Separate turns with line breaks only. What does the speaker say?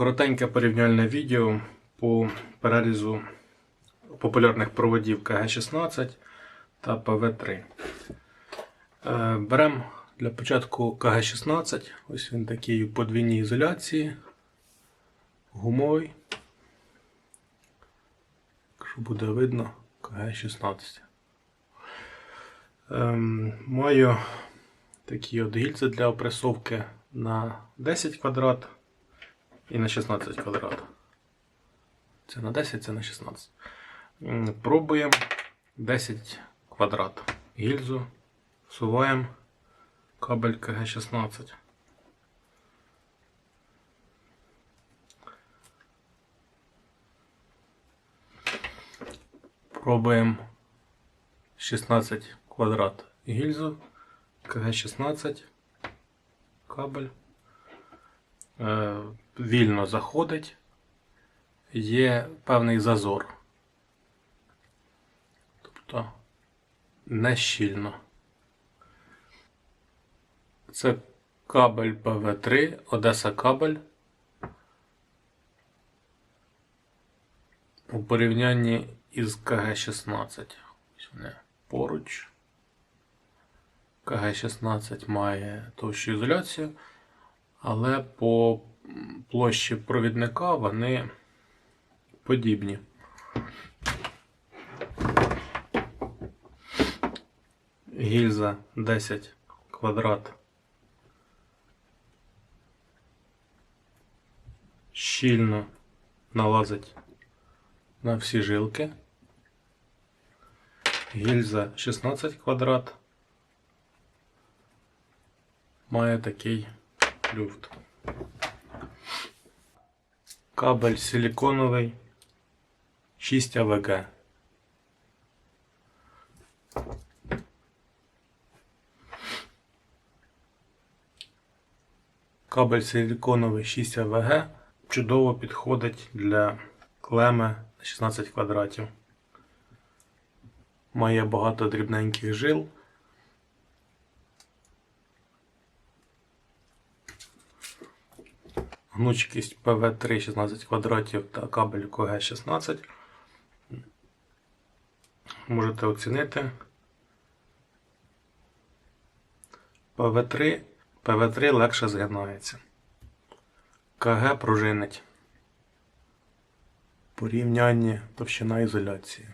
Коротеньке порівняльне відео по перерізу популярних проводів КГ-16 та ПВ-3. Е, Беремо для початку КГ-16. Ось він такий у подвійній ізоляції. Гумовий. Якщо буде видно, КГ-16. Ем, маю такі от гільзи для опресовки на 10 квадрат і на 16 квадрат. Це на 10, це на 16. Пробуємо 10 квадрат. Гільзу всуваємо кабель КГ-16. Пробуємо 16 квадрат гільзу, КГ-16, кабель. Е, вільно заходить, є певний зазор. Тобто не щільно. Це кабель ПВ3, Одеса кабель. У порівнянні із КГ-16. Ось вони поруч. КГ-16 має товщу ізоляцію, але по площі провідника вони подібні. Гільза 10 квадрат. Щільно налазить на всі жилки. Гільза 16 квадрат. Має такий люфт. Кабель силіконовий 6 АВГ. Кабель силіконовий 6 АВГ чудово підходить для клеми на 16 квадратів. Має багато дрібненьких жил. Гнучкість ПВ3 16 квадратів та кабель КГ16. Можете оцінити. ПВ3, ПВ3 легше згинається. КГ пружинить. Порівняння товщина ізоляції.